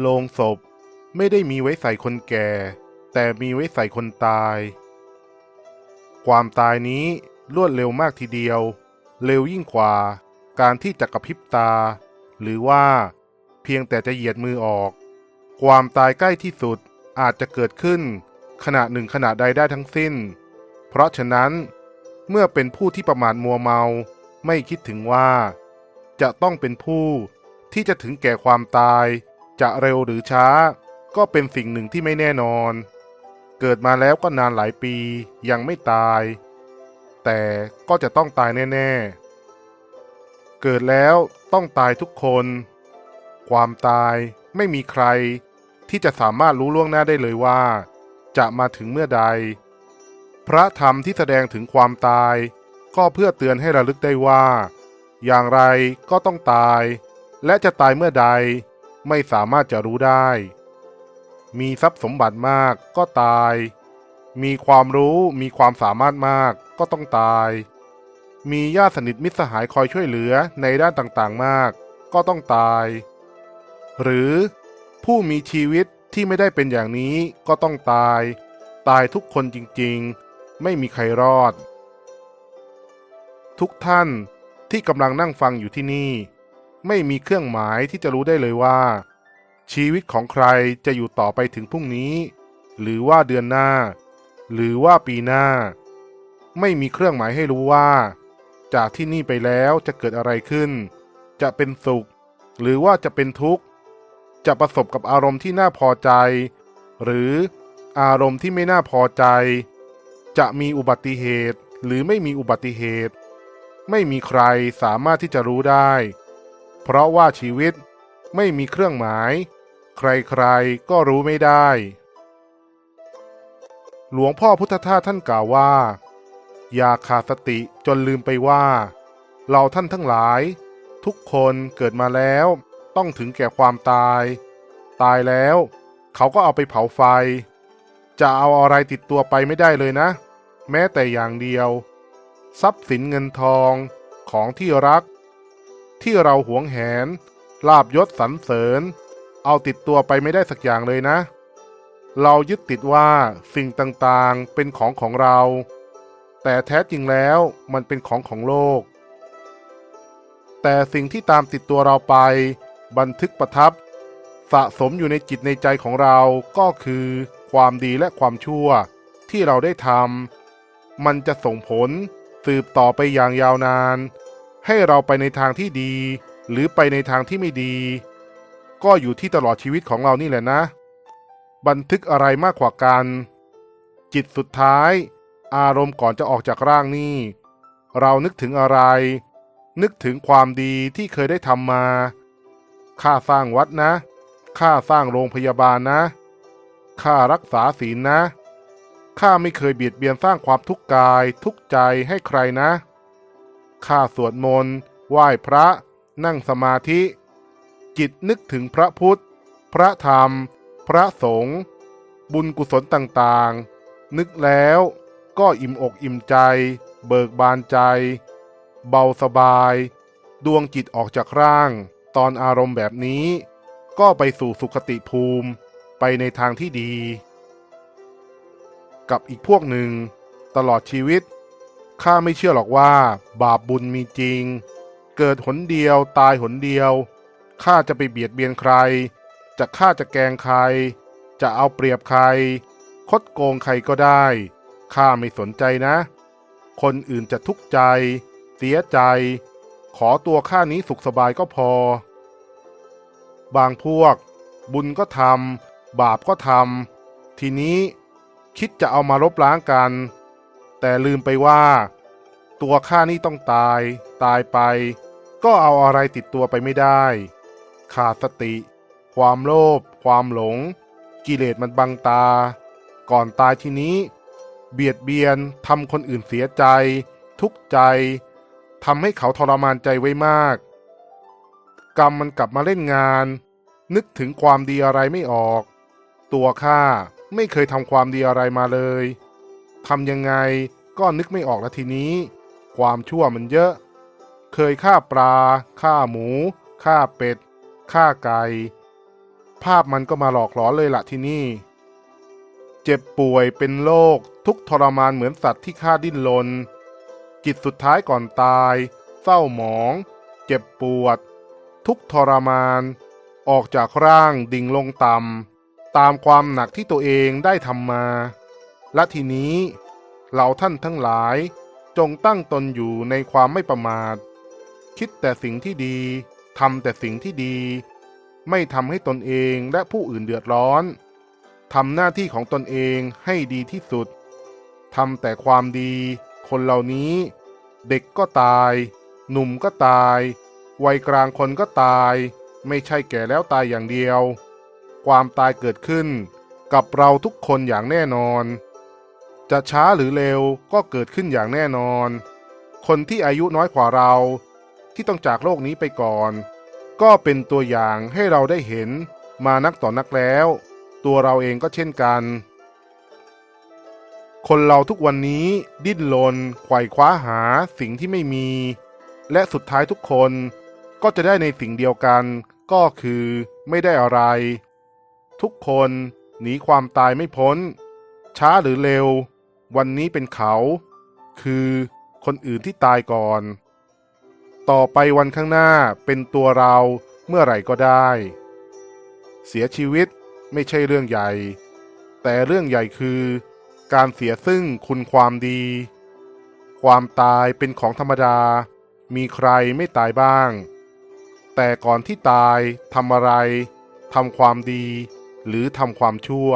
โลงศพไม่ได้มีไว้ใส่คนแก่ แต่มีไว้ใส่คนตาย ความตายนี้รวดเร็วมากทีเดียว เร็วยิ่งกว่า การที่จะกระพริบตา หรือว่า เพียงแต่จะเหยียดมือออก ความตายใกล้ที่สุดอาจจะเกิดขึ้น ขณะหนึ่งขณะใดได้ทั้งสิ้น เพราะฉะนั้น เมื่อเป็นผู้ที่ประมาทมัวเมา ไม่คิดถึงว่า จะต้องเป็นผู้ที่จะถึงแก่ความตาย จะเร็วหรือช้า ก็เป็นสิ่งหนึ่งที่ไม่แน่นอน เกิดมาแล้วก็นานหลายปียังไม่ตาย แต่ก็จะต้องตายแน่ ๆ เกิดแล้วต้องตายทุกคน ความตายไม่มีใครที่จะสามารถรู้ล่วงหน้าได้เลยว่า จะมาถึงเมื่อใด พระธรรมที่แสดงถึงความตาย ก็เพื่อเตือนให้ระลึกได้ว่า อย่างไรก็ต้องตาย และจะตายเมื่อใด ไม่สามารถจะรู้ได้ มีทรัพย์สมบัติมากก็ตาย มีความรู้มีความสามารถมากก็ต้องตาย มีญาติสนิทมิตรสหายคอยช่วยเหลือในด้านต่างๆมากก็ต้องตาย หรือผู้มีชีวิตที่ไม่ได้เป็นอย่างนี้ก็ต้องตาย ตายทุกคนจริงๆ ไม่มีใครรอด ทุกท่านที่กำลังนั่งฟังอยู่ที่นี่ ไม่มีเครื่องหมายที่จะรู้ได้เลยว่า ชีวิตของใครจะอยู่ต่อไปถึงพรุ่งนี้ หรือว่าเดือนหน้า หรือว่าปีหน้า ไม่มีเครื่องหมายให้รู้ว่า จากที่นี่ไปแล้วจะเกิดอะไรขึ้น จะเป็นสุข หรือว่าจะเป็นทุกข์ จะประสบกับอารมณ์ที่น่าพอใจ หรืออารมณ์ที่ไม่น่าพอใจ จะมีอุบัติเหตุหรือไม่มีอุบัติเหตุ ไม่มีใครสามารถที่จะรู้ได้ เพราะว่าชีวิตไม่มีเครื่องหมาย ใครๆก็รู้ไม่ได้ หลวงพ่อพุทธทาสท่านกล่าวว่า อย่าขาดสติจนลืมไปว่า เราท่านทั้งหลาย ทุกคนเกิดมาแล้วต้องถึงแก่ความตาย ตายแล้ว เขาก็เอาไปเผาไฟ จะเอาอะไรติดตัวไปไม่ได้เลยนะ แม้แต่อย่างเดียว ทรัพย์สินเงินทองของที่รัก ที่เราหวงแหน ลาบยศสรรเสริญ เอาติดตัวไปไม่ได้สักอย่างเลยนะ เรายึดติดว่าสิ่งต่างๆเป็นของของเรา แต่แท้จริงแล้วมันเป็นของของโลก แต่สิ่งที่ตามติดตัวเราไป บันทึกประทับ สะสมอยู่ในจิตในใจของเราก็คือ ความดีและความชั่วที่เราได้ทำมันจะส่งผลสืบต่อไปอย่างยาวนาน ให้เราไปในทางที่ดี หรือไปในทางที่ไม่ดี ก็อยู่ที่ตลอดชีวิตของเรานี่แหละนะ บันทึกอะไรมากกว่ากัน จิตสุดท้าย อารมณ์ก่อนจะออกจากร่างนี่ เรานึกถึงอะไร นึกถึงความดีที่เคยได้ทำมาค่าสร้างวัดนะค่าสร้างโรงพยาบาลนะค่ารักษาศีลนะข้าไม่เคยเบียดเบียนสร้างความทุกข์กายทุกข์ใจให้ใครนะ ข้าสวดมนต์ไหว้พระ นั่งสมาธิ จิตนึกถึงพระพุทธ พระธรรม พระสงฆ์บุญกุศลต่างๆ นึกแล้วก็อิ่มอกอิ่มใจ เบิกบานใจ เบาสบาย ดวงจิตออกจากร่าง ตอนอารมณ์แบบนี้ ก็ไปสู่สุขติภูมิไปในทางที่ดี กับอีกพวกหนึ่ง ตลอดชีวิต ข้าไม่เชื่อหรอกว่า บาปบุญมีจริง เกิดหนเดียวตายหนเดียว ข้าจะไปเบียดเบียนใคร จะฆ่าจะแกงใคร จะเอาเปรียบใคร คดโกงใครก็ได้ ข้าไม่สนใจนะ คนอื่นจะทุกข์ใจ เสียใจ ขอตัวข้านี้สุขสบายก็พอ บางพวก บุญก็ทำบาปก็ทำทีนี้คิดจะเอามาลบล้างกัน แต่ลืมไปว่า ตัวข้านี่ต้องตาย ตายไป ก็เอาอะไรติดตัวไปไม่ได้ ขาดสติ ความโลภความหลง กิเลสมันบังตา ก่อนตายทีนี้ เบียดเบียนทำคนอื่นเสียใจ ทุกข์ใจทำให้เขาทรมานใจไว้มาก กรรมมันกลับมาเล่นงาน นึกถึงความดีอะไรไม่ออก ตัวข้าไม่เคยทำความดีอะไรมาเลย ทำยังไงก็นึกไม่ออกล้วทีนี้ ความชั่วมันเยอะ เคยฆ่าปลาฆ่าหมูฆ่าเป็ดฆ่าไก่ภาพมันก็มาหลอกหลอนเลยละที่นี่ เจ็บป่วยเป็นโรคทุกทรมานเหมือนสัตว์ที่ฆ่าดิ้นรนจิตสุดท้ายก่อนตาย เศร้าหมอง เจ็บปวด ทุกทรมาน ออกจากร่างดิ่งลงต่ำตามความหนักที่ตัวเองได้ทำมา และทีนี้เราท่านทั้งหลายจงตั้งตนอยู่ในความไม่ประมาท คิดแต่สิ่งที่ดีทำแต่สิ่งที่ดี ไม่ทำให้ตนเองและผู้อื่นเดือดร้อนทำหน้าที่ของตนเองให้ดีที่สุดทำแต่ความดี คนเหล่านี้ เด็กก็ตาย หนุ่มก็ตาย วัยกลางคนก็ตาย ไม่ใช่แก่แล้วตายอย่างเดียว ความตายเกิดขึ้น กับเราทุกคนอย่างแน่นอน จะช้าหรือเร็วก็เกิดขึ้นอย่างแน่นอน คนที่อายุน้อยกว่าเรา ที่ต้องจากโลกนี้ไปก่อน ก็เป็นตัวอย่างให้เราได้เห็นมานักต่อนักแล้ว ตัวเราเองก็เช่นกัน คนเราทุกวันนี้ดิ้นรนไขว่คว้าหาสิ่งที่ไม่มี และสุดท้ายทุกคนก็จะได้ในสิ่งเดียวกัน ก็คือไม่ได้อะไร ทุกคนหนีความตายไม่พ้น ช้าหรือเร็ว วันนี้เป็นเขา คือคนอื่นที่ตายก่อน ต่อไปวันข้างหน้าเป็นตัวเราเมื่อไหร่ก็ได้ เสียชีวิตไม่ใช่เรื่องใหญ่ แต่เรื่องใหญ่คือ การเสียซึ่งคุณความดี ความตายเป็นของธรรมดา มีใครไม่ตายบ้าง แต่ก่อนที่ตายทำอะไรทำความดี หรือทำความชั่ว